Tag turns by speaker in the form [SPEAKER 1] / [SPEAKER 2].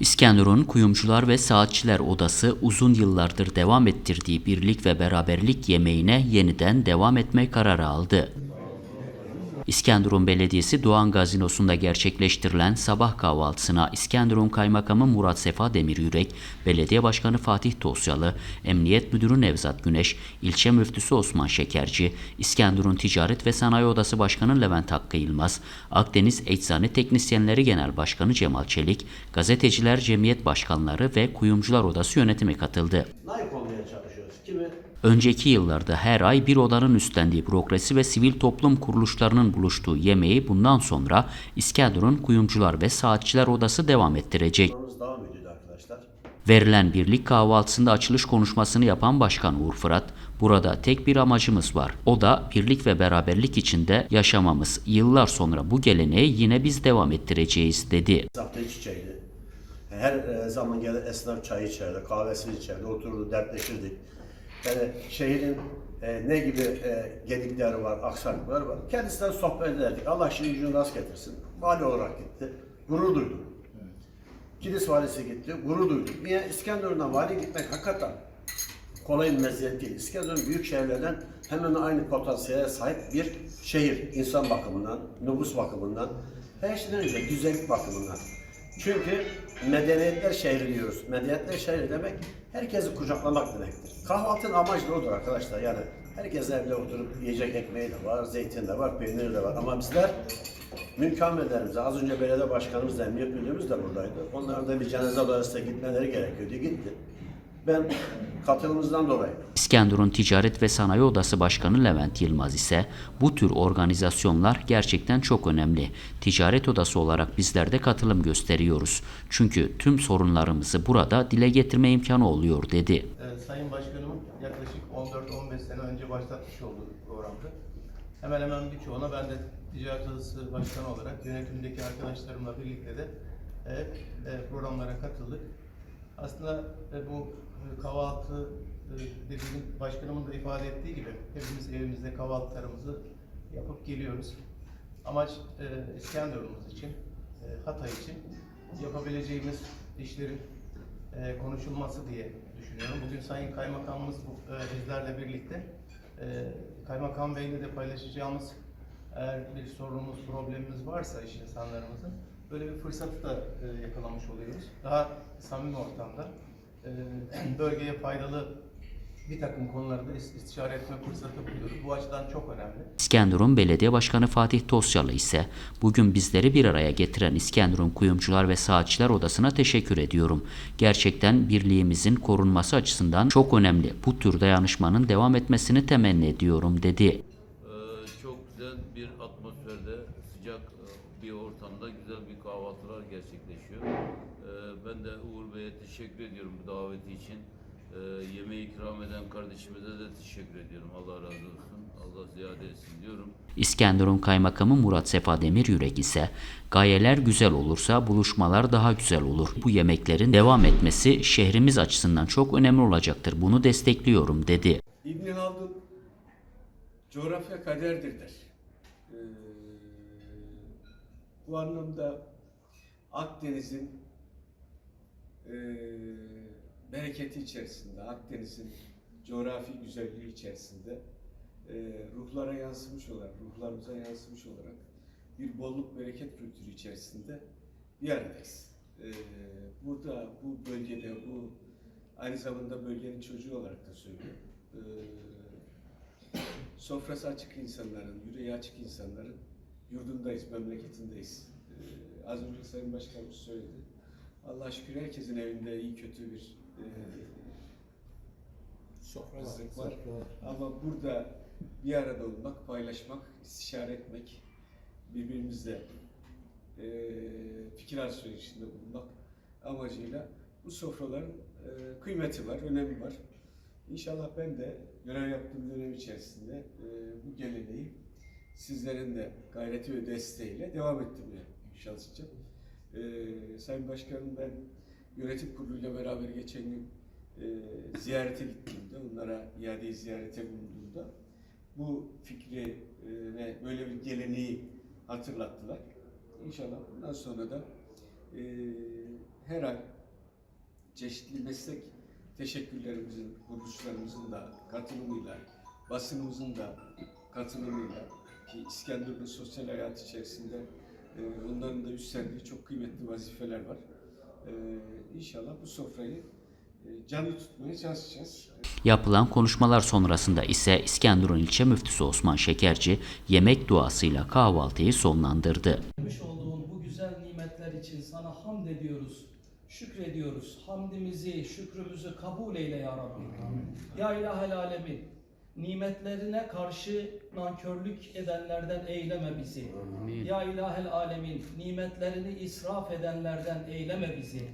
[SPEAKER 1] İskenderun Kuyumcular ve Saatçiler Odası uzun yıllardır devam ettirdiği birlik ve beraberlik yemeğine yeniden devam etme kararı aldı. İskenderun Belediyesi Doğan Gazinosu'nda gerçekleştirilen sabah kahvaltısına İskenderun Kaymakamı Murat Sefa Demiryürek, Belediye Başkanı Fatih Tosyalı, Emniyet Müdürü Nevzat Güneş, İlçe Müftüsü Osman Şekerci, İskenderun Ticaret ve Sanayi Odası Başkanı Levent Hakkı Yılmaz, Akdeniz Eczane Teknisyenleri Genel Başkanı Cemal Çelik, Gazeteciler Cemiyet Başkanları ve Kuyumcular Odası yönetimi katıldı.
[SPEAKER 2] layık olmaya çalışıyoruz. Kimi
[SPEAKER 1] Önceki yıllarda her ay bir odanın üstlendiği bürokrasi ve sivil toplum kuruluşlarının buluştuğu yemeği bundan sonra İskenderun Kuyumcular ve Saatçiler Odası devam ettirecek. Verilen birlik kahvaltısında açılış konuşmasını yapan Başkan Uğur Fırat, burada tek bir amacımız var. O da birlik ve beraberlik içinde yaşamamız. Yıllar sonra bu geleneği yine biz devam ettireceğiz dedi.
[SPEAKER 2] Her e, zaman gelir esnaf çay içerdi, kahvesini içerdi, otururdu, dertleşirdik. Yani şehrin e, ne gibi e, gedikleri var, aksaklıkları var. Kendisinden sohbet ederdik. Allah şimdi gücünü rast getirsin. Vali olarak gitti. Gurur duydum. Kilis valisi gitti. Gurur duydum. Niye? İskenderun'dan vali gitmek hakikaten kolay bir meziyet değil. İskenderun büyük şehirlerden hemen aynı potansiyele sahip bir şehir. İnsan bakımından, nüfus bakımından, her şeyden önce güzellik bakımından. Çünkü medeniyetler şehri diyoruz. Medeniyetler şehri demek herkesi kucaklamak demektir. Kahvaltının amacı da odur arkadaşlar. Yani herkes evde oturup yiyecek ekmeği de var, zeytin de var, peynir de var. Ama bizler münkamelerimize, az önce belediye başkanımız da, emniyet müdürümüz de buradaydı. Onların da bir cenaze dolayısıyla gitmeleri gerekiyordu. Gitti. Ben katılımımızdan dolayı
[SPEAKER 1] İskenderun Ticaret ve Sanayi Odası Başkanı Levent Yılmaz ise bu tür organizasyonlar gerçekten çok önemli. Ticaret Odası olarak bizler de katılım gösteriyoruz. Çünkü tüm sorunlarımızı burada dile getirme imkanı oluyor dedi.
[SPEAKER 3] Ee, Sayın Başkanımın yaklaşık 14-15 sene önce başlatmış olduğu bir programdı. Hemen hemen birçoğuna ben de Ticaret Odası Başkanı olarak yönetimdeki arkadaşlarımla birlikte de hep e, programlara katıldık. Aslında e, bu kahvaltı e, dediğim başkanımın da ifade ettiği gibi hepimiz evimizde kahvaltılarımızı yapıp geliyoruz. Amaç e, İskenderun'umuz için, e, Hatay için yapabileceğimiz işlerin e, konuşulması diye düşünüyorum. Bugün Sayın Kaymakamımız e, bizlerle birlikte e, Kaymakam Bey'le de paylaşacağımız eğer bir sorunumuz, problemimiz varsa iş insanlarımızın böyle bir fırsatı da e, yakalamış oluyoruz. Daha samimi ortamda bölgeye faydalı bir takım konularda is- istişare etme fırsatı buluyoruz. Bu açıdan çok önemli.
[SPEAKER 1] İskenderun Belediye Başkanı Fatih Tosyalı ise bugün bizleri bir araya getiren İskenderun Kuyumcular ve Saatçiler Odası'na teşekkür ediyorum. Gerçekten birliğimizin korunması açısından çok önemli. Bu tür dayanışmanın devam etmesini temenni ediyorum dedi.
[SPEAKER 4] Çok güzel bir atmosferde, sıcak e, bir ortamda güzel bir kahvaltılar gerçekleşiyor. Ee, ben de Uğur Bey'e teşekkür ediyorum bu daveti için. Ee, yemeği ikram eden kardeşimize de teşekkür ediyorum. Allah razı olsun. Allah ziyade etsin diyorum.
[SPEAKER 1] İskenderun Kaymakamı Murat Sefa Demiryürek ise gayeler güzel olursa buluşmalar daha güzel olur. Bu yemeklerin devam etmesi şehrimiz açısından çok önemli olacaktır. Bunu destekliyorum dedi.
[SPEAKER 5] İbn Haldun coğrafya kaderdir der. Ee, bu anlamda Akdeniz'in e, bereketi içerisinde, Akdeniz'in coğrafi güzelliği içerisinde e, ruhlara yansımış olarak, ruhlarımıza yansımış olarak bir bolluk bereket kültürü içerisinde bir aradayız. Ee, burada, bu bölgede, bu aynı zamanda bölgenin çocuğu olarak da söylüyorum. Ee, sofrası açık insanların, yüreği açık insanların yurdundayız, memleketindeyiz. Ee, az önce Sayın Başkanımız söyledi. Allah şükür herkesin evinde iyi kötü bir e, sofrasızlık var. Ama burada bir arada olmak, paylaşmak, istişare etmek, birbirimizle e, fikir alışverişinde bulunmak amacıyla bu sofraların e, kıymeti var, önemi var. İnşallah ben de görev yaptığım dönem içerisinde e, bu geleneği sizlerin de gayreti ve desteğiyle devam ettirmeye çalışacağım. E, Sayın Başkanım ben yönetim kuruluyla beraber geçen gün e, ziyarete gittiğimde, onlara iade ziyarete bulunduğumda bu fikri ve böyle bir geleneği hatırlattılar. İnşallah bundan sonra da e, her ay çeşitli meslek teşekkürlerimizin, kuruluşlarımızın da katılımıyla, basınımızın da katılımıyla ki İskenderun'un sosyal hayat içerisinde e, onların da üstlendiği çok kıymetli vazifeler var. E, inşallah bu sofrayı e, canlı tutmaya çalışacağız.
[SPEAKER 1] Yapılan konuşmalar sonrasında ise İskenderun ilçe müftüsü Osman Şekerci yemek duasıyla kahvaltıyı sonlandırdı.
[SPEAKER 6] vermiş olduğun bu güzel nimetler için sana hamd ediyoruz. Şükrediyoruz. Hamdimizi, şükrümüzü kabul eyle ya Rabbi. Ya ilahel alemin. Nimetlerine karşı nankörlük edenlerden eyleme bizi. Ya ilahel alemin. Nimetlerini israf edenlerden eyleme bizi.